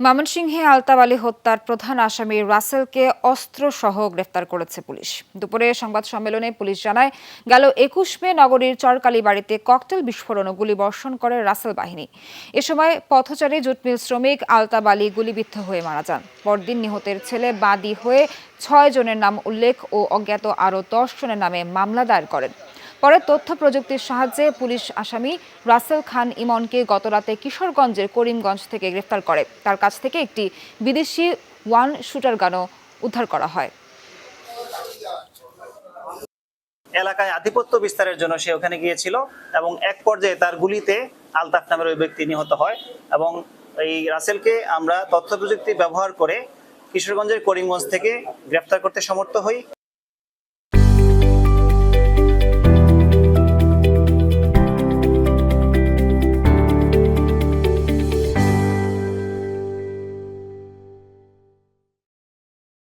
ময়মনসিংহে আলতাব আলী হত্যার প্রধান আসামি রাসেলকে অস্ত্রসহ গ্রেফতার করেছে পুলিশ। দুপুরে সংবাদ সম্মেলনে পুলিশ জানায়, গেল একুশ মে নগরীর চরকালী বাড়িতে ককটেল বিস্ফোরণ ও গুলিবর্ষণ করে রাসেল বাহিনী। এ সময় পথচারী, জুটমিল শ্রমিক আলতাব আলী গুলিবিদ্ধ হয়ে মারা যান। পরদিন নিহতের ছেলে বাদী হয়ে ছয় জনের নাম উল্লেখ ও অজ্ঞাত আরও দশ জনের নামে মামলা দায়ের করেন। পরে তথ্য প্রযুক্তির সাহায্যে পুলিশ আসামি রাসেল খান ইমনকে গতরাতে কিশোরগঞ্জের করিমগঞ্জ থেকে গ্রেফতার করে। তার কাছ থেকে একটি বিদেশি ওয়ান শুটার গানও উদ্ধার করা হয়। এলাকায় আধিপত্য বিস্তারের জন্য সে ওখানে গিয়েছিল এবং এক পর্যায়ে তার গুলিতে আলতাফ নামের ওই ব্যক্তি নিহত হয় এবং এই রাসেলকে আমরা তথ্য প্রযুক্তি ব্যবহার করে কিশোরগঞ্জের করিমগঞ্জ থেকে গ্রেফতার করতে সমর্থ হই।